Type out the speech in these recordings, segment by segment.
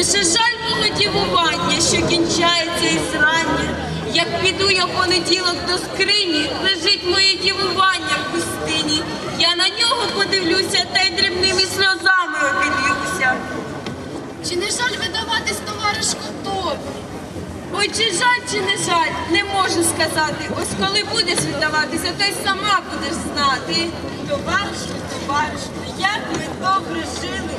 Лише жаль мого дівування, що кінчається із рання. Як піду я в понеділок до скрині, лежить моє дівування в пустині. Я на нього подивлюся та й дрібними сльозами обілюся. Чи не жаль видаватись товаришку тобі? Ой, чи жаль, чи не жаль, не можу сказати. Ось коли будеш віддаватися, то й сама будеш знати. Товаришку, товаришку, як ми добре жили,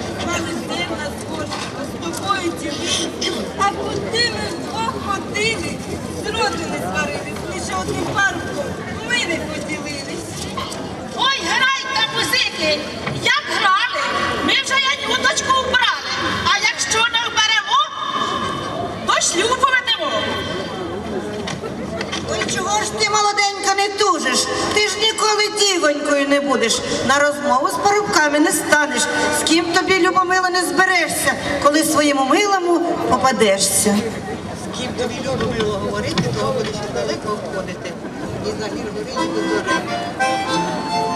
зроду не сварились, лише одним парубком ми не поділились. Ой, грайте музики! Як грали? Ми вже янюточку вбрали. А якщо не вберемо, то шлюбу ведемо. Ой, чого ж ти, молоденька, не тужиш? Ти ж ніколи дівонькою не будеш. На розмову з парубками не станеш. З ким тобі, любомила, не зберешся, коли своєму милому попадешся. Ким тобі любимо говорити, того будеш далеко входити. І за гір горить до гори.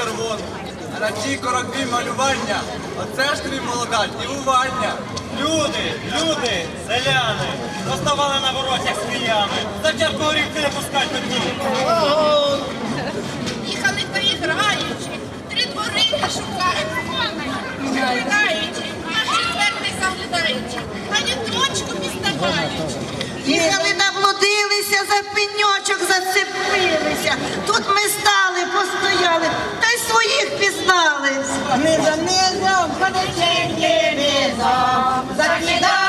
Червону. А на цій коробі малювання. Оце ж тобі молода дівування. Люди, люди, селяни, поставали на воротях з киями. За чарку горівки не пускать хотіли. Їхали переграючи, три двори не шукають, Виглядаючи, аж четвертий заглядаючи, ані точку підставаючи. Їхали, наблудилися, за пеньочок зацепилися. Тут ми стали, постояли, та й своїх пізнали. Низом, низом, понеченьки низом, закидана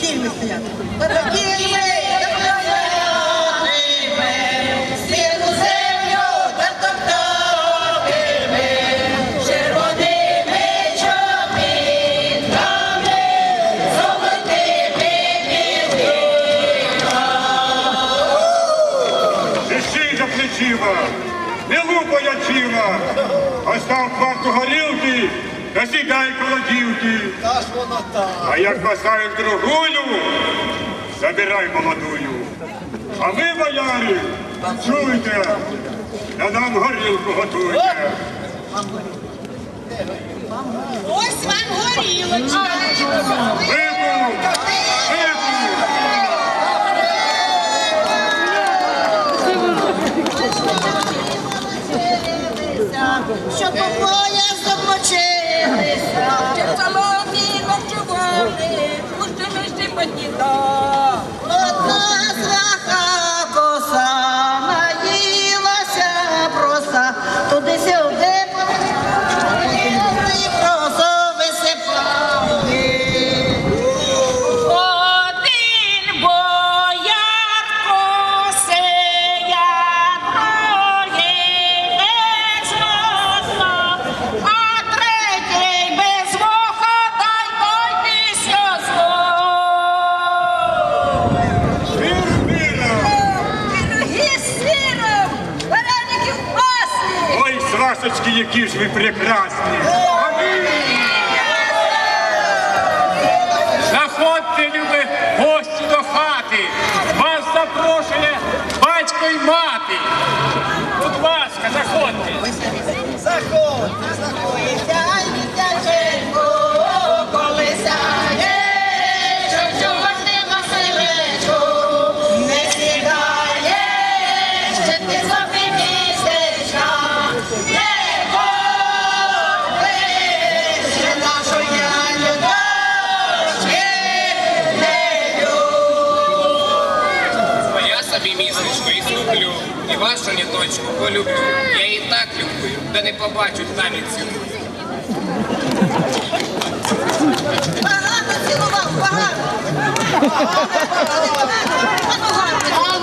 чобітками, золотими Дещи за плечима, не лупай очима, остав хватку горілки, та сідай коло дівки. Та ж воно так. А як поставив другую, забирай молодую. А ви, боярі, чуйте, та нам горілку готуйте. Ось вам горілочка. Вибув! Вибув! Що по ніточку люблю. Я її так люблю, де не побачуть навіть цю. Багато цілував, багато. А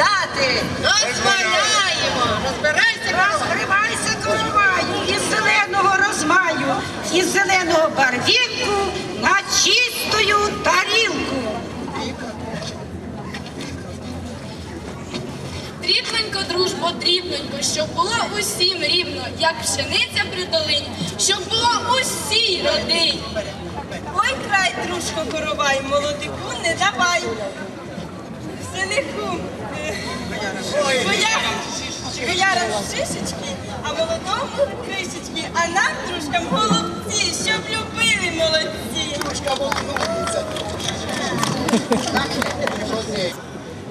роздати. Дозволяємо. Розбирайся, Розгрівайся короваю із зеленого розмаю, із зеленого барвінку на чистою тарілку. Дрібненько, дружбо, дрібненько, щоб було усім рівно, як пшениця при долині, щоб було усій родині. Ой, край, дружко, коровай, молодику не давай. Е, боярам, боярам шишечки, а молодому кришечки, а нам, дружкам, голубці, щоб любили молодці.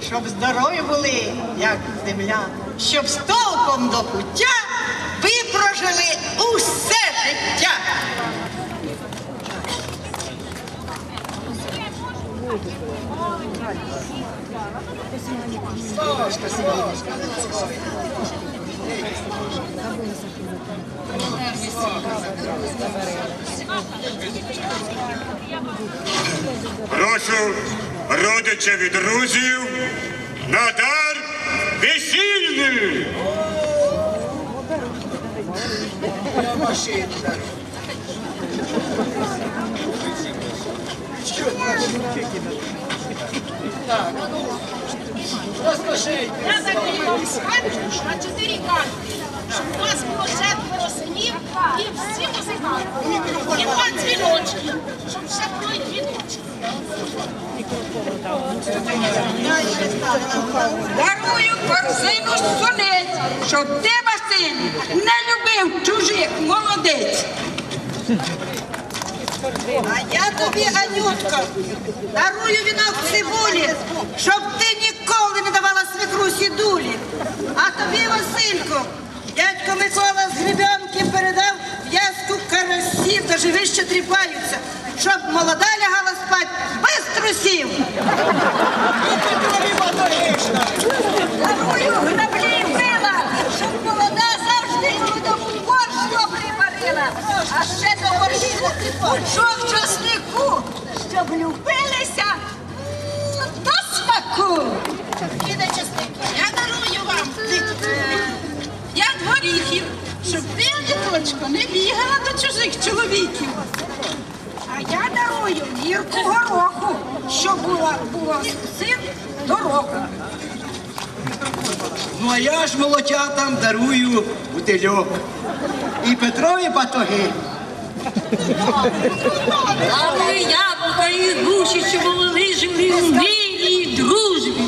щоб здорові були, як земля, щоб з толком до пуття ви прожили Закрию свадьбу на чотири карти, щоб у вас було всі музиканти. І два щоб ще. Дарую корзину сонець, щоб ти, Василь, не любив чужих молодець. А я тобі, Анютка, дарую вінок цибулі, щоб ти ніколи не давала свекрусі дулі. А тобі, Василько, дядько Микола з гребенки передав в'язку карасів, та живи ще тріпаються, щоб молода лягала спать без трусів. Дарую граблі і пила, щоб молода завжди людому борщ добрий. А ще борщу пучок часнику, щоб любилися до смаку. Кидай частинку. Я дарую вам п'ять горіхів, щоб ти, діточко, не бігала до чужих чоловіків. А я дарую гірку гороху, щоб була, була син до року. Ну а я ж молодятам дарую бутильок. І Петрові батоги. Дарую яблука і груші, щоб вони жили в мирі і дружбі.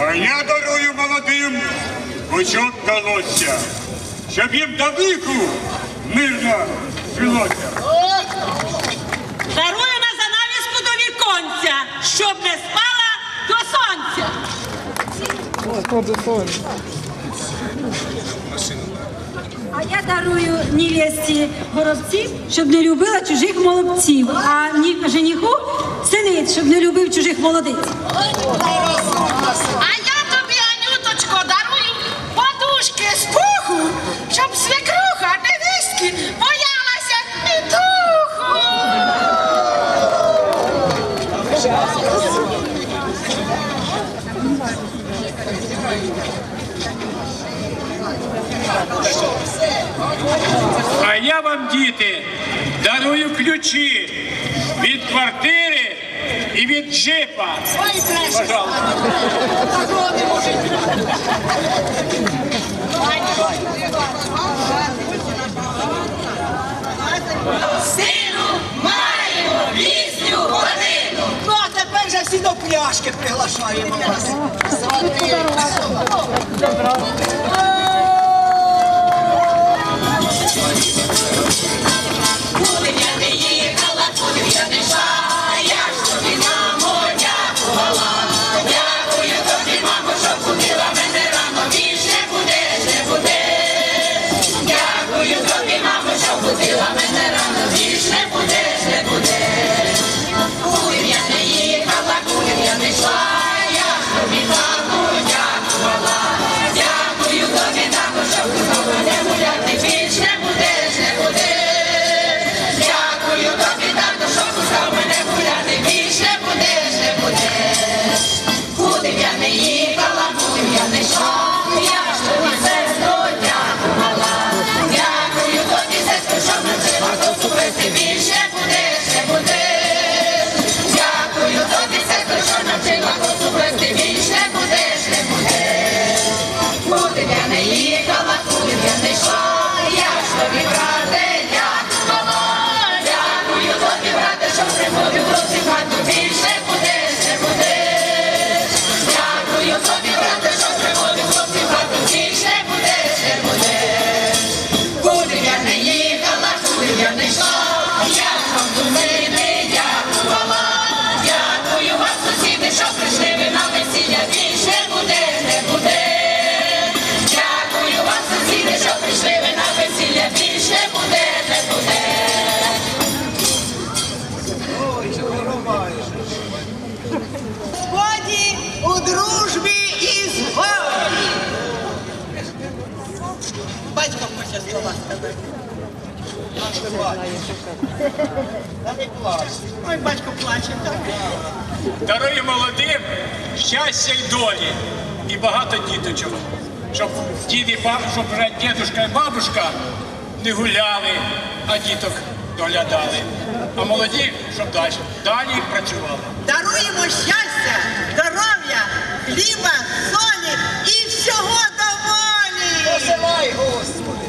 А я дарую молодим пучок колосся, щоб їм до віку мирно жилося. Дарую на занавіску до віконця, щоб не спала до сонця. А я дарую невесті горобців, щоб не любила чужих молодців, а ні- синиць, щоб не любив чужих молодиць. А я я вам, діти, дарую ключі від квартири і від джипа. Пожалуйста. Сину, маємо пісню годину. Ну а тепер вже всі до пляшки приглашаємо вас. Куди не гуляли, а діток доглядали. А молоді, щоб далі далі працювали. Даруємо щастя, здоров'я, хліба, солі і всього доволі. Посилай, Господи.